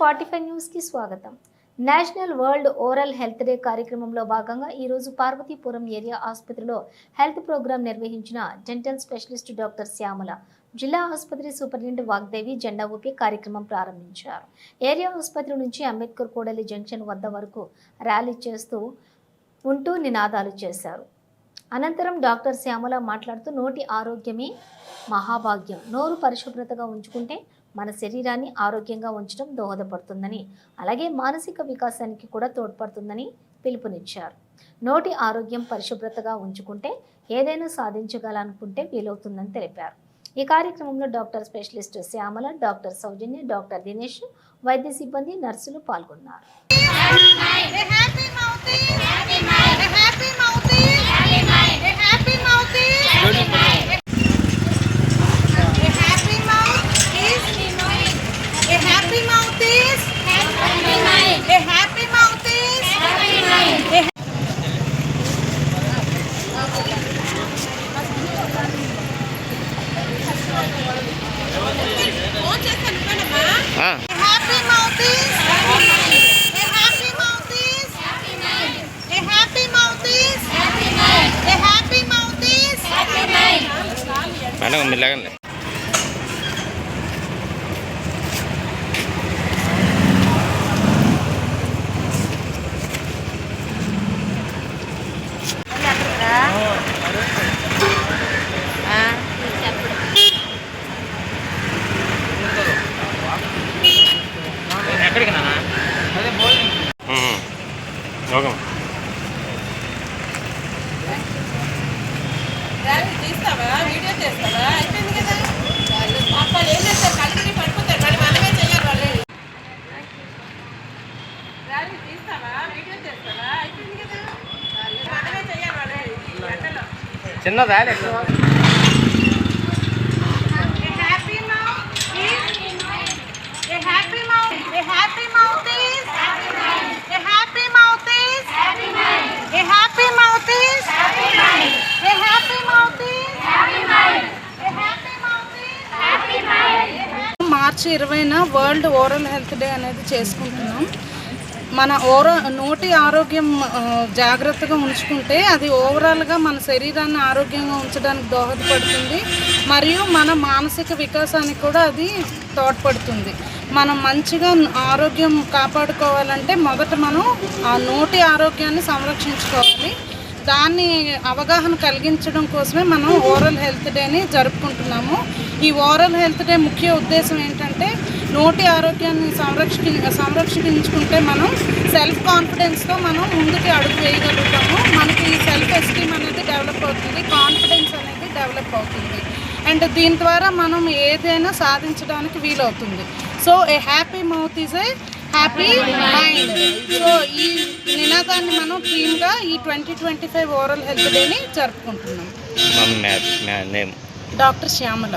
Forty five న్యూస్కి స్వాగతం. National world oral health day కార్యక్రమంలో భాగంగా ఈరోజు పార్వతీపురం ఏరియా ఆసుపత్రిలో హెల్త్ ప్రోగ్రాం నిర్వహించిన డెంటల్ స్పెషలిస్ట్ డాక్టర్ శ్యామల జిల్లా ఆసుపత్రి సూపరింటెండెంట్ వాగ్దేవి జెండా ఊపి కార్యక్రమం ప్రారంభించారు. ఏరియా ఆసుపత్రి నుంచి అంబేద్కర్ కోడలి జంక్షన్ వద్ద వరకు ర్యాలీ చేస్తూ ఉంటూ నినాదాలు చేశారు. అనంతరం డాక్టర్ శ్యామల మాట్లాడుతూ నోటి ఆరోగ్యమే మహాభాగ్యం. నోరు పరిశుభ్రతగా ఉంచుకుంటే మన శరీరాన్ని ఆరోగ్యంగా ఉంచడం దోహదపడుతుందని అలాగే మానసిక వికాసానికి కూడా తోడ్పడుతుందని పిలుపునిచ్చారు. నోటి ఆరోగ్యం పరిశుభ్రతగా ఉంచుకుంటే ఏదైనా సాధించగలనుకుంటే వీలవుతుందని తెలిపారు. ఈ కార్యక్రమంలో doctor specialist Shyamala doctor Soujanya doctor Dinesh వైద్య సిబ్బంది నర్సులు పాల్గొన్నారు. చేస్తాను ఇవ్వనమ్మా మేడం మీరు లేకండి ఉమ్. ఓకే. ర్యాలీ తీస్తావా? వీడియో చేస్తావా అయిపోయింది కదా? వాళ్ళు ఏం చేస్తారు? కలిగి పడిపోతారు. మరి మనమే చెయ్యాలి వాళ్ళు ర్యాలీ తీస్తావా? వీడియో చేస్తావా అయిపోయింది కదా? మనమే చెయ్యాలి వాళ్ళు ఈ గంటలో. చిన్న ర్యాలీ మార్చి ఇరవైన వరల్డ్ ఓరల్ హెల్త్ డే అనేది చేసుకుంటున్నాం. మన ఓర నోటి ఆరోగ్యం జాగ్రత్తగా ఉంచుకుంటే అది ఓవరాల్గా మన శరీరాన్ని ఆరోగ్యంగా ఉంచడానికి దోహదపడుతుంది. మరియు మన మానసిక వికాసానికి కూడా అది తోడ్పడుతుంది. మనం మంచిగా ఆరోగ్యం కాపాడుకోవాలంటే మొదట మనం ఆ నోటి ఆరోగ్యాన్ని సంరక్షించుకోవాలి. దాన్ని అవగాహన కలిగించడం కోసమే మనం ఓరల్ హెల్త్ డేని జరుపుకుంటున్నాము. ఈ ఓరల్ హెల్త్ డే ముఖ్య ఉద్దేశం ఏంటంటే నోటి ఆరోగ్యాన్ని సంరక్షి సంరక్షించుకుంటే మనం సెల్ఫ్ కాన్ఫిడెన్స్తో మనం ముందుకి అడుగు వేయగలుగుతాము. మనకి సెల్ఫ్ ఎస్టీమ్ అనేది డెవలప్ అవుతుంది కాన్ఫిడెన్స్ అనేది డెవలప్ అవుతుంది. అండ్ దీని ద్వారా మనం ఏదైనా సాధించడానికి వీలవుతుంది. So a happy mouth is a happy mind so ఈ నినాదాన్ని మనం థీమ్గా ఈ twenty twenty five oral health డేని జరుపుకుంటున్నాం. డాక్టర్ శ్యామల.